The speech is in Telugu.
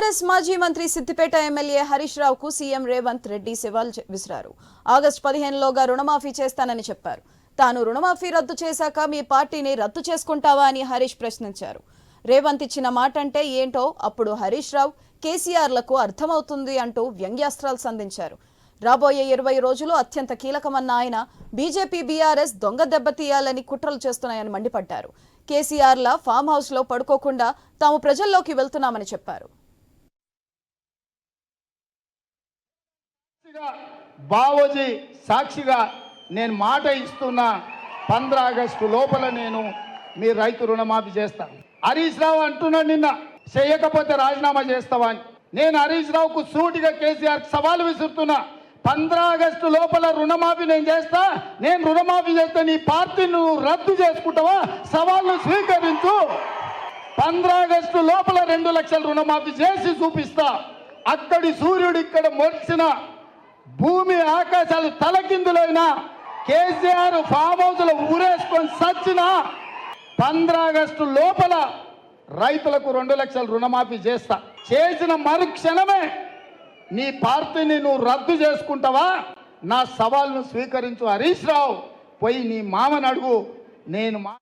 టీఆర్ఎస్ మాజీ మంత్రి సిద్దిపేట ఎమ్మెల్యే హరీష్ రావుకు సీఎం రేవంత్ రెడ్డి సవాల్ విసిరారు. ఆగస్టు పదిహేనులోగా రుణమాఫీ చేస్తానని చెప్పారు. తాను రుణమాఫీ రద్దు చేశాక మీ పార్టీని రద్దు చేసుకుంటావా అని హరీష్ ప్రశ్నించారు. రేవంత్ ఇచ్చిన మాట అంటే ఏంటో అప్పుడు హరీష్ రావు కేసీఆర్లకు అర్థమవుతుంది అంటూ వ్యంగ్యాస్త్రాలు సంధించారు. రాబోయే ఇరవై రోజులు అత్యంత కీలకమన్న ఆయన బీజేపీ బీఆర్ఎస్ దొంగ దెబ్బతీయాలని కుట్రలు చేస్తున్నాయని మండిపడ్డారు. కేసీఆర్ల ఫామ్ హౌస్లో పడుకోకుండా తాము ప్రజల్లోకి వెళ్తున్నామని చెప్పారు. బావోజీ సాక్షిగా నేను మాట ఇస్తున్నా పంద్ర ఆగస్టు లోపల నేను మీ రైతు రుణమాఫీ చేస్తాను హరీష్ రావు అంటున్నాడు నిన్న చేయకపోతే రాజీనామా చేస్తావా అని. నేను హరీష్ రావుకు సూటిగా కేసీఆర్ సవాల్ విసురుతున్నా. పంద్ర ఆగస్టు లోపల రుణమాఫీ నేను చేస్తా నేను రుణమాఫీ చేస్తే నీ పార్టీ నువ్వు రద్దు చేసుకుంటావా? సవాల్ను స్వీకరించు. పంద్ర ఆగస్టు లోపల రెండు లక్షల రుణమాఫీ చేసి చూపిస్తా. అక్కడి సూర్యుడు ఇక్కడ మొలిసిన భూమి ఆకాశాలు తలకిందులైనా కేసీఆర్ ఫామ్ హౌస్లో ఊరేసుకొని సచ్చిన పంద్రాగస్టు లోపల రైతులకు రెండు లక్షల రుణమాఫీ చేస్తా. చేసిన మరుక్షణమే నీ పార్టీని నువ్వు రద్దు చేసుకుంటావా? నా సవాల్ను స్వీకరించు హరీష్ రావు. పోయి నీ మామని అడుగు. నేను మా